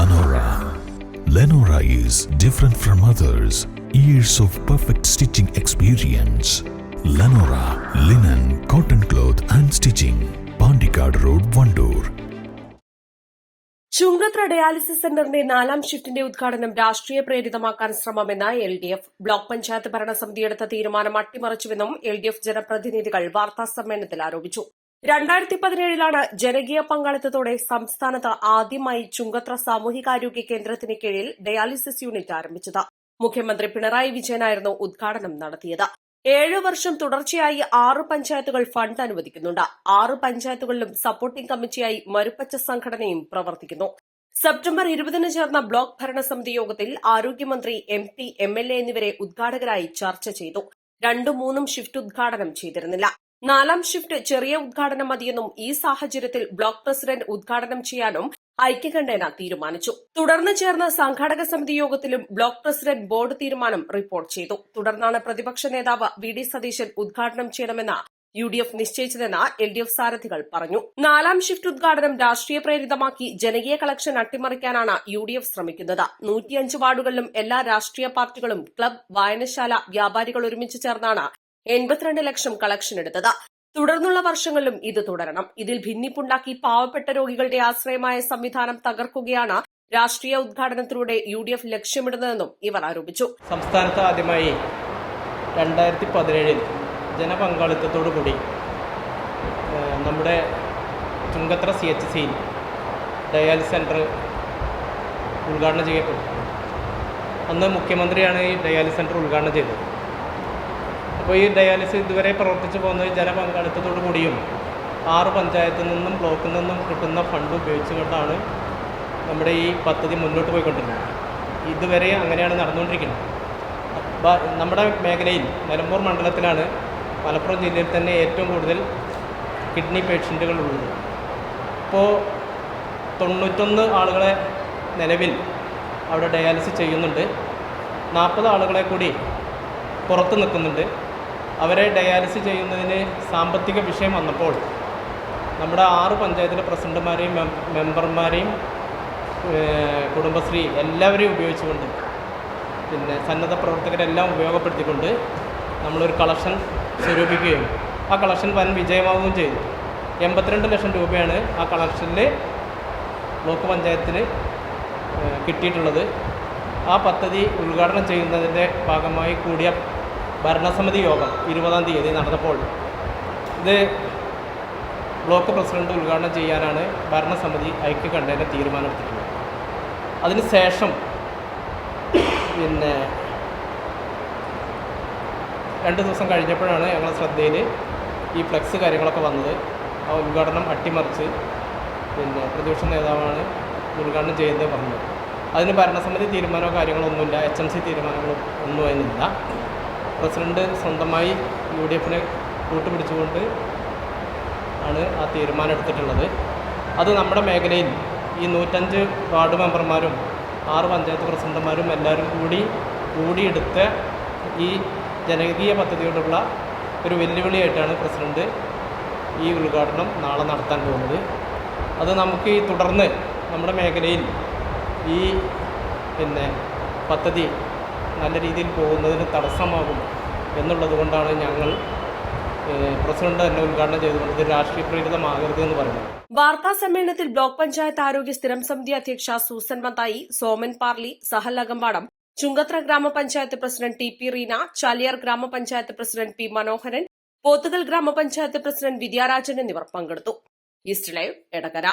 Lenora. Lenora is different from others. Years of perfect stitching experience. Lenora linen, cotton cloth and stitching. Pandikad Road, Vandoor. Chungathara dialysis സെന്ററിന്റെ നാലാം ഷിഫ്റ്റിന്റെ ഉദ്ഘാടനം രാഷ്ട്രീയ പ്രേരിതമാക്കാൻ ശ്രമമെന്ന് L D F block panchayat ഭരണസമിതി എടുത്ത തീരുമാനം അട്ടിമറിച്ചുവെന്നും എൽ ഡി എഫ് ജനപ്രതിനിധികൾ വാർത്താസമ്മേളനത്തിൽ ആരോപിച്ചു രണ്ടായിരത്തി പതിനേഴിലാണ് ജനകീയ പങ്കാളിത്തത്തോടെ സംസ്ഥാനത്ത് ആദ്യമായി ചുങ്കത്ര സാമൂഹികാരോഗ്യ കേന്ദ്രത്തിന് കീഴിൽ ഡയാലിസിസ് യൂണിറ്റ് ആരംഭിച്ചത്. മുഖ്യമന്ത്രി പിണറായി വിജയനായിരുന്നു ഉദ്ഘാടനം നടത്തിയത്. ഏഴ് വർഷം തുടർച്ചയായി ആറ് പഞ്ചായത്തുകൾ ഫണ്ട് അനുവദിക്കുന്നുണ്ട്. ആറ് പഞ്ചായത്തുകളിലും സപ്പോർട്ടിംഗ് കമ്മിറ്റിയായി മരുപ്പച്ച സംഘടനയും പ്രവർത്തിക്കുന്നു. സെപ്റ്റംബർ ഇരുപതിന് ചേർന്ന ബ്ലോക്ക് ഭരണസമിതി യോഗത്തിൽ ആരോഗ്യമന്ത്രി M P M L A എന്നിവരെ ഉദ്ഘാടകരായി ചർച്ച ചെയ്തു. രണ്ടും മൂന്നും ഷിഫ്റ്റ് ഉദ്ഘാടനം ചെയ്തിരുന്നില്ല. നാലാം ഷിഫ്റ്റ് ചെറിയ ഉദ്ഘാടനം മതിയെന്നും ഈ സാഹചര്യത്തിൽ ബ്ലോക്ക് പ്രസിഡന്റ് ഉദ്ഘാടനം ചെയ്യാനും ഐക്യകണ്ഠേന തീരുമാനിച്ചു. തുടർന്ന് ചേർന്ന സംഘാടക സമിതി യോഗത്തിലും ബ്ലോക്ക് പ്രസിഡന്റ് ബോർഡ് തീരുമാനം റിപ്പോർട്ട് ചെയ്തു. തുടർന്നാണ് പ്രതിപക്ഷ നേതാവ് വി ഡി സതീശൻ ഉദ്ഘാടനം ചെയ്യണമെന്ന യു ഡി എഫ് നിശ്ചയിച്ചതെന്ന് എൽ ഡി എഫ് സാരഥികൾ പറഞ്ഞു. നാലാം ഷിഫ്റ്റ് ഉദ്ഘാടനം രാഷ്ട്രീയ പ്രേരിതമാക്കി ജനകീയ കളക്ഷൻ അട്ടിമറിക്കാനാണ് യു ഡി എഫ് ശ്രമിക്കുന്നത്. നൂറ്റിയഞ്ച് വാർഡുകളിലും എല്ലാ രാഷ്ട്രീയ പാർട്ടികളും ക്ലബ് വായനശാല വ്യാപാരികൾ ഒരുമിച്ച് ചേർന്നാണ് എൺപത്തിരണ്ട് ലക്ഷം കളക്ഷൻ എടുത്തത്. തുടർന്നുള്ള വർഷങ്ങളിലും ഇത് തുടരണം. ഇതിൽ ഭിന്നിപ്പുണ്ടാക്കി പാവപ്പെട്ട രോഗികളുടെ ആശ്രയമായ സംവിധാനം തകർക്കുകയാണ് രാഷ്ട്രീയ ഉദ്ഘാടനത്തിലൂടെ യു ഡി എഫ് ലക്ഷ്യമിടുന്നതെന്നും ഇവർ ആരോപിച്ചു. സംസ്ഥാനത്ത് ആദ്യമായി രണ്ടായിരത്തി പതിനേഴിൽ ജനപങ്കാളിത്തത്തോടുകൂടി നമ്മുടെ ചുങ്കത്ര സി എച്ച് സിയിൽ ഡയാലിസ് സെന്റർ ഉദ്ഘാടനം ചെയ്യപ്പെട്ടു. അന്ന് മുഖ്യമന്ത്രിയാണ് ഈ ഡയാലിസ് സെന്റർ ഉദ്ഘാടനം ചെയ്തത്. അപ്പോൾ ഈ ഡയാലിസിസ് ഇതുവരെ പ്രവർത്തിച്ചു പോകുന്നത് ജനപങ്കാളിത്തത്തോടു കൂടിയും ആറ് പഞ്ചായത്തിൽ നിന്നും ബ്ലോക്കിൽ നിന്നും കിട്ടുന്ന ഫണ്ട് ഉപയോഗിച്ചുകൊണ്ടാണ് നമ്മുടെ ഈ പദ്ധതി മുന്നോട്ട് പോയിക്കൊണ്ടിരുന്നത്. ഇതുവരെ അങ്ങനെയാണ് നടന്നുകൊണ്ടിരിക്കുന്നത്. നമ്മുടെ മേഖലയിൽ നിലമ്പൂർ മണ്ഡലത്തിലാണ് മലപ്പുറം ജില്ലയിൽ തന്നെ ഏറ്റവും കൂടുതൽ കിഡ്നി പേഷ്യന്റുകൾ ഉള്ളത് ഇപ്പോൾ തൊണ്ണൂറ്റൊന്ന് ആളുകളെ നിലവിൽ അവിടെ ഡയാലിസിസ് ചെയ്യുന്നുണ്ട്. നാൽപ്പത് ആളുകളെ കൂടി പുറത്ത് നിൽക്കുന്നുണ്ട്. അവരെ ഡയാലിസിസ് ചെയ്യുന്നതിന് സാമ്പത്തിക വിഷയം വന്നപ്പോൾ നമ്മുടെ ആറ് പഞ്ചായത്തിലെ പ്രസിഡന്റുമാരെയും മെമ്പർമാരെയും കുടുംബശ്രീ എല്ലാവരെയും ഉപയോഗിച്ചുകൊണ്ട് പിന്നെ സന്നദ്ധ പ്രവർത്തകരെല്ലാം ഉപയോഗപ്പെടുത്തിക്കൊണ്ട് നമ്മളൊരു കളക്ഷൻ സ്വരൂപിക്കുകയും ആ കളക്ഷൻ വൻ വിജയമാവുകയും ചെയ്തു. എൺപത്തിരണ്ട് ലക്ഷം രൂപയാണ് ആ കളക്ഷനിൽ ബ്ലോക്ക് പഞ്ചായത്തിന് കിട്ടിയിട്ടുള്ളത്. ആ പദ്ധതി ഉദ്ഘാടനം ചെയ്യുന്നതിന്റെ ഭാഗമായി കൂടിയ ഭരണസമിതി യോഗം ഇരുപതാം തീയതി നടന്നപ്പോൾ ഇത് ബ്ലോക്ക് പ്രസിഡന്റ് ഉദ്ഘാടനം ചെയ്യാനാണ് ഭരണസമിതി ഐക്യകണ്ഠേന തീരുമാനമെടുത്തിട്ടുള്ളത്. അതിനുശേഷം പിന്നെ രണ്ട് ദിവസം കഴിഞ്ഞപ്പോഴാണ് ഞങ്ങളെ ശ്രദ്ധയിൽ ഈ ഫ്ലെക്സ് കാര്യങ്ങളൊക്കെ വന്നത്. ആ ഉദ്ഘാടനം അട്ടിമറിച്ച് പിന്നെ പ്രതിപക്ഷ നേതാവാണ് ഉദ്ഘാടനം ചെയ്യുന്നത് പറഞ്ഞത്. അതിന് ഭരണസമിതി തീരുമാനമോ കാര്യങ്ങളൊന്നുമില്ല എച്ച് എം സി തീരുമാനങ്ങളോ ഒന്നും അതിനില്ല പ്രസിഡന്റ് സ്വന്തമായി യു ഡി എഫിനെ കൂട്ടുപിടിച്ചുകൊണ്ട് ആണ് ആ തീരുമാനം എടുത്തിട്ടുള്ളത്. അത് നമ്മുടെ മേഖലയിൽ ഈ നൂറ്റഞ്ച് വാർഡ് മെമ്പർമാരും ആറ് പഞ്ചായത്ത് പ്രസിഡന്റുമാരും എല്ലാവരും കൂടി കൂടിയെടുത്ത് ഈ ജനകീയ പദ്ധതിയോടുള്ള ഒരു വെല്ലുവിളിയായിട്ടാണ് പ്രസിഡന്റ് ഈ ഉദ്ഘാടനം നാളെ നടത്താൻ പോകുന്നത്. അത് നമുക്ക് ഈ തുടർന്ന് നമ്മുടെ മേഖലയിൽ ഈ പിന്നെ പദ്ധതി നല്ല രീതിയിൽ പോകുന്നതിന് തടസ്സമാകും എന്നുള്ളത് കൊണ്ടാണ് ഞങ്ങൾ പ്രസിഡന്റ് തന്നെ ഉദ്ഘാടനം ചെയ്തുകൊണ്ട് ഇത് രാഷ്ട്രീയ പ്രേരിതമാകരുത് എന്ന് പറയുന്നത്. വാർത്താ സമ്മേളനത്തിൽ ബ്ലോക്ക് പഞ്ചായത്ത് ആരോഗ്യ സ്ഥിരം സമിതി അധ്യക്ഷ Susan Mathai Soman Parli Sahal Akampadam Chungathara gramapanchayat president T P Reena Chaliyar gramapanchayat president P മനോഹരൻ പോത്തുകൽ ഗ്രാമപഞ്ചായത്ത് പ്രസിഡന്റ് വിദ്യാരാജൻ എന്നിവർ പങ്കെടുത്തു. East live Edakkara.